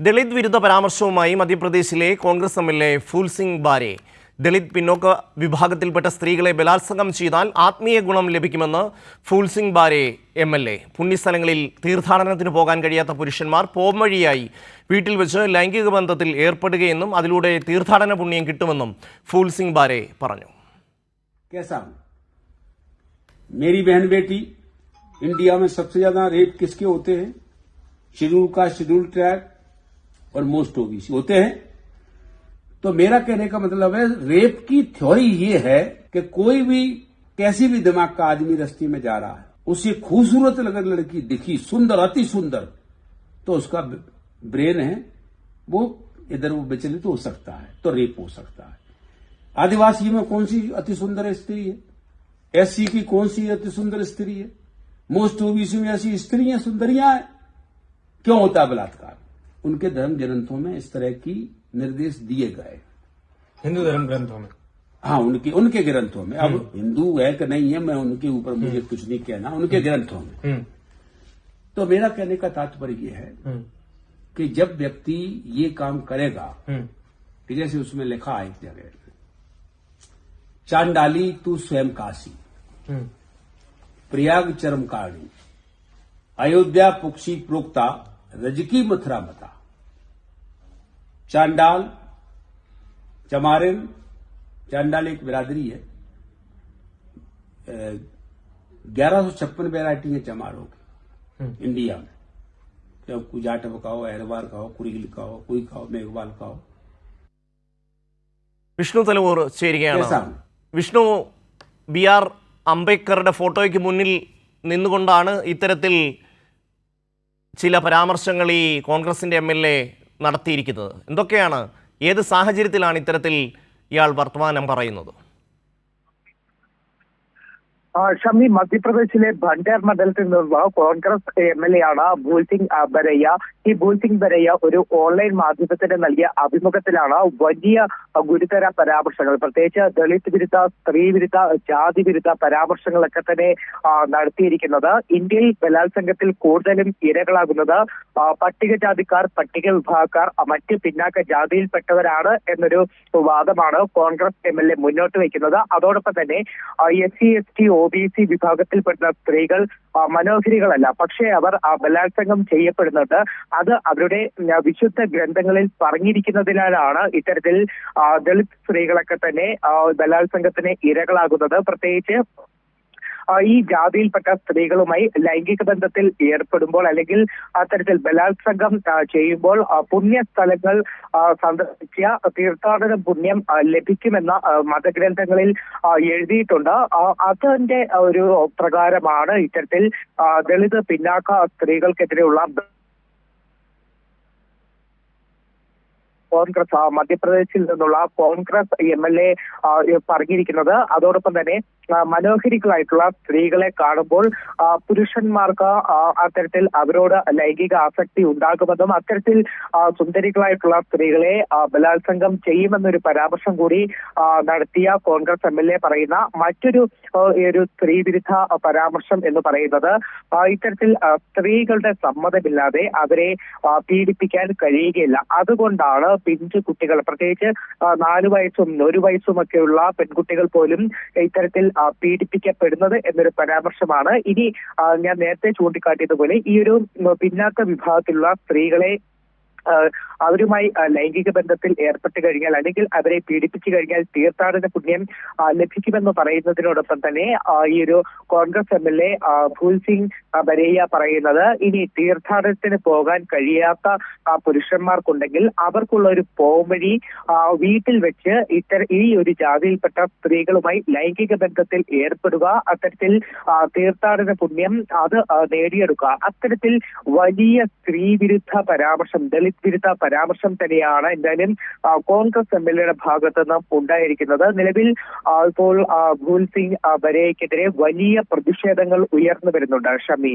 ദളിത് വിരുദ്ധ പരാമർശവുമായി മധ്യപ്രദേശിലെ Congress M L A Phool Singh Bare Dalit പിന്നോക്ക വിഭാഗത്തിൽപ്പെട്ട സ്ത്രീകളെ ബലാത്സംഗം ചെയ്താൽ ആത്മീയ ഗുണം ലഭിക്കുമെന്ന് Phool Singh Bare M L A പുണ്യസ്ഥലങ്ങളിൽ തീർത്ഥാടനത്തിന് പോകാൻ കഴിയാത്ത പുരുഷന്മാർ പോംവഴിയായി വീട്ടിൽ വെച്ച് ലൈംഗിക ബന്ധത്തിൽ ഏർപ്പെടുകയെന്നും അതിലൂടെ തീർത്ഥാടന പുണ്യം കിട്ടുമെന്നും ഫൂൽ സിംഗ് ബാരെ പറഞ്ഞു कैसा हूं मेरी बहन बेटी इंडिया में सबसे ज्यादा रेप किसके होते हैं शेड्यूल का शेड्यूल ट्रैक और मोस्ट ओबीसी होते हैं। तो मेरा कहने का मतलब है रेप की थ्योरी ये है कि कोई भी, कैसी भी दिमाग का आदमी रस्ते में जा रहा है, उसे खूबसूरत अगर लड़की दिखी, सुंदर, अति सुंदर तो उसका ब्रेन है, वो इधर वो विचलित हो सकता है तो रेप हो सकता है। आदिवासी में कौन सी अति सुंदर स्त्री है? एससी की कौन सी अति सुंदर स्त्री है? मोस्ट ओबीसी में ऐसी स्त्री सुंदरियाँ हैं। क्यों होता है बलात्कार? उनके धर्म ग्रंथों में इस तरह की निर्देश दिए गए। हिंदू धर्म ग्रंथों में? हाँ उनके उनके ग्रंथों में। अब हिंदू है कि नहीं है मैं उनके ऊपर मुझे कुछ नहीं कहना। उनके ग्रंथों में। हम्म, तो मेरा कहने का तात्पर्य यह है हम्म, कि जब व्यक्ति ये काम करेगा हम्म, कि जैसे उसमें लिखा है एक जगह चांडाली तू स्वयं काशी हम्म, प्रयाग चरम कारणी अयोध्या पुक्षी प्रोक्ता रजकी मथुरा मता चांडाल चमारिन चांडाल एक बिरादरी है ग्यारह सौ छप्पन वेराइटी है चमारों की इंडिया में चाहे कोई जाटव का हो अहरवार का हो कुरील का हो कोई का हो मेघवाल का हो വിഷ്ണു തലവൂർ ചേരുകയാണ് कैसा हूं വിഷ്ണു ബി ആർ അംബേദ്കറുടെ ഫോട്ടോയ്ക്ക് മുന്നിൽ നിന്നുകൊണ്ടാണ് ഇത്തരത്തിൽ ചില പരാമർശങ്ങൾ ഈ കോൺഗ്രസിന്റെ എം എൽ എ നടത്തിയിരിക്കുന്നത്. എന്തൊക്കെയാണ്? ഏത് സാഹചര്യത്തിലാണ് ഇത്തരത്തിൽ ഇയാൾ വർത്തമാനം പറയുന്നത്? ഷമി മധ്യപ്രദേശിലെ ഭണ്ഡാർ മണ്ഡലത്തിൽ നിന്നുള്ള കോൺഗ്രസ് എം എൽ എ ആണ് ഭൂൽ സിംഗ് ബരയ്യ. ഈ ഭൂൽ സിംഗ് ബരയ്യ ഒരു ഓൺലൈൻ മാധ്യമത്തിന് നൽകിയ അഭിമുഖത്തിലാണ് വലിയ ഗുരുതര പരാമർശങ്ങൾ. പ്രത്യേകിച്ച് ദളിത് വിരുദ്ധ സ്ത്രീ വിരുദ്ധ ജാതി വിരുദ്ധ പരാമർശങ്ങളൊക്കെ തന്നെ നടത്തിയിരിക്കുന്നത്. ഇന്ത്യയിൽ ബലാത്സംഗത്തിൽ കൂടുതലും ഇരകളാകുന്നത് പട്ടികജാതിക്കാർ പട്ടിക വിഭാഗക്കാർ മറ്റ് പിന്നാക്ക ജാതിയിൽപ്പെട്ടവരാണ് എന്നൊരു വാദമാണ് കോൺഗ്രസ് എം എൽ എ മുന്നോട്ട് വയ്ക്കുന്നത്. അതോടൊപ്പം തന്നെ S C S T O B C വിഭാഗത്തിൽപ്പെടുന്ന സ്ത്രീകൾ മനോഹരികളല്ല പക്ഷേ അവർ ബലാത്സംഗം ചെയ്യപ്പെടുന്നുണ്ട്. അത് അവരുടെ വിശുദ്ധ ഗ്രന്ഥങ്ങളിൽ പറഞ്ഞിരിക്കുന്നതിനാലാണ് ഇത്തരത്തിൽ ദളിത് സ്ത്രീകളൊക്കെ തന്നെ ബലാത്സംഗത്തിന് ഇരകളാകുന്നത്. പ്രത്യേകിച്ച് ഈ ജാതിയിൽപ്പെട്ട സ്ത്രീകളുമായി ലൈംഗിക ബന്ധത്തിൽ ഏർപ്പെടുമ്പോൾ അല്ലെങ്കിൽ അത്തരത്തിൽ ബലാത്സംഗം ചെയ്യുമ്പോൾ പുണ്യ സ്ഥലങ്ങൾ സന്ദർശിച്ച തീർത്ഥാടന പുണ്യം ലഭിക്കുമെന്ന മതഗ്രന്ഥങ്ങളിൽ എഴുതിയിട്ടുണ്ട്. അതിന്റെ ഒരു പ്രകാരമാണ് ഇത്തരത്തിൽ ദളിത് പിന്നാക്ക സ്ത്രീകൾക്കെതിരെയുള്ള കോൺഗ്രസ് മധ്യപ്രദേശിൽ നിന്നുള്ള കോൺഗ്രസ് എം എൽ എ പറഞ്ഞിരിക്കുന്നത്. അതോടൊപ്പം തന്നെ മനോഹരികളായിട്ടുള്ള സ്ത്രീകളെ കാണുമ്പോൾ പുരുഷന്മാർക്ക് അത്തരത്തിൽ അവരോട് ലൈംഗിക ആസക്തി ഉണ്ടാകുമെന്നും അത്തരത്തിൽ സുന്ദരികളായിട്ടുള്ള സ്ത്രീകളെ ബലാത്സംഗം ചെയ്യുമെന്നൊരു പരാമർശം കൂടി നടത്തിയ കോൺഗ്രസ് എം എൽ എ പറയുന്ന മറ്റൊരു ഒരു സ്ത്രീ വിരുദ്ധ പരാമർശം എന്ന് പറയുന്നത് ഇത്തരത്തിൽ സ്ത്രീകളുടെ സമ്മതമില്ലാതെ അവരെ പീഡിപ്പിക്കാൻ കഴിയുകയില്ല. അതുകൊണ്ടാണ് പിഞ്ചു കുട്ടികൾ പ്രത്യേകിച്ച് നാലു വയസ്സും ഒരു വയസ്സും ഒക്കെയുള്ള പെൺകുട്ടികൾ പോലും ഇത്തരത്തിൽ പീഡിപ്പിക്കപ്പെടുന്നത് എന്നൊരു പരാമർശമാണ്. ഇനി ഞാൻ നേരത്തെ ചൂണ്ടിക്കാട്ടിയതുപോലെ ഈ ഒരു പിന്നാക്ക വിഭാഗത്തിലുള്ള സ്ത്രീകളെ അവരുമായി ലൈംഗിക ബന്ധത്തിൽ ഏർപ്പെട്ട് കഴിഞ്ഞാൽ അല്ലെങ്കിൽ അവരെ പീഡിപ്പിച്ചു കഴിഞ്ഞാൽ തീർത്ഥാടന പുണ്യം ലഭിക്കുമെന്ന് പറയുന്നതിനോടൊപ്പം തന്നെ ഈ ഒരു Congress M L A Bhool Singh Baraiya പറയുന്നത് ഇനി തീർത്ഥാടനത്തിന് പോകാൻ കഴിയാത്ത പുരുഷന്മാർക്കുണ്ടെങ്കിൽ അവർക്കുള്ള ഒരു പോംവഴി വീട്ടിൽ വെച്ച് ഇത്തര ഈ ഒരു ജാതിയിൽപ്പെട്ട സ്ത്രീകളുമായി ലൈംഗിക ബന്ധത്തിൽ ഏർപ്പെടുക അത്തരത്തിൽ തീർത്ഥാടന പുണ്യം അത് നേടിയെടുക്കുക. അത്തരത്തിൽ വലിയ സ്ത്രീ വിരുദ്ധ പരാമർശം ദളിത് വിരുദ്ധ പരാമർശം തന്നെയാണ് എന്തായാലും കോൺഗ്രസ് എം എൽ എയുടെ ഭാഗത്ത് നിന്നും ഉണ്ടായിരിക്കുന്നത്. നിലവിൽ ഇപ്പോൾ ഭൂൽ സിംഗ് ബരേക്കെതിരെ വലിയ പ്രതിഷേധങ്ങൾ ഉയർന്നു വരുന്നുണ്ട് ഷമി